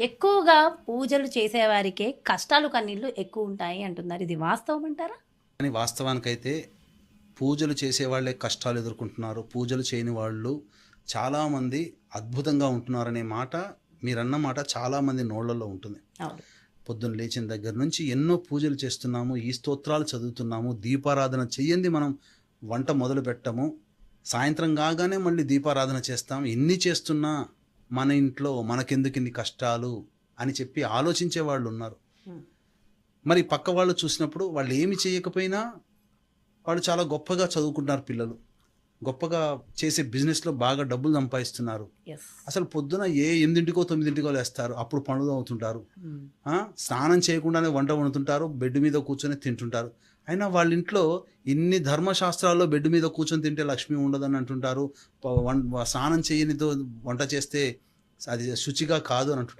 ఎక్కువగా పూజలు చేసేవారికే కష్టాలు కన్నీళ్ళు ఎక్కువ ఉంటాయి అంటున్నారు. ఇది వాస్తవం అంటారా? కానీ వాస్తవానికైతే పూజలు చేసేవాళ్ళే కష్టాలు ఎదుర్కొంటున్నారు. పూజలు చేయని వాళ్ళు చాలామంది అద్భుతంగా ఉంటున్నారనే మాట మీరన్న మాట చాలామంది నోళ్ళల్లో ఉంటుంది. పొద్దున్న లేచిన దగ్గర నుంచి ఎన్నో పూజలు చేస్తున్నాము ఈ స్తోత్రాలు చదువుతున్నాము దీపారాధన చెయ్యంది మనం వంట మొదలు పెట్టము సాయంత్రం కాగానే మళ్ళీ దీపారాధన చేస్తాం ఎన్ని చేస్తున్నా మన ఇంట్లో మనకెందుకు ఇన్ని కష్టాలు అని చెప్పి ఆలోచించే వాళ్ళు ఉన్నారు. Hmm. మరి పక్క వాళ్ళు చూసినప్పుడు వాళ్ళు ఏమి చేయకపోయినా వాళ్ళు చాలా గొప్పగా చదువుకుంటున్నారు పిల్లలు. గొప్పగా చేసే బిజినెస్లో బాగా డబ్బులు సంపాదిస్తున్నారు. అసలు పొద్దున ఏ ఎనిమిదింటికో తొమ్మిదింటికో లేస్తారు. అప్పుడు పనులు అవుతుంటారు. ఆ, స్నానం చేయకుండానే వంట వండుతుంటారు. బెడ్ మీద కూర్చొని తింటుంటారు. అయినా వాళ్ళ ఇంట్లో ఇన్ని ధర్మశాస్త్రాల్లో బెడ్ మీద కూర్చొని తింటే లక్ష్మి ఉండదని అంటుంటారు. స్నానం చేయనితో వంట చేస్తే అది శుచిగా కాదు అని అంటుంటారు.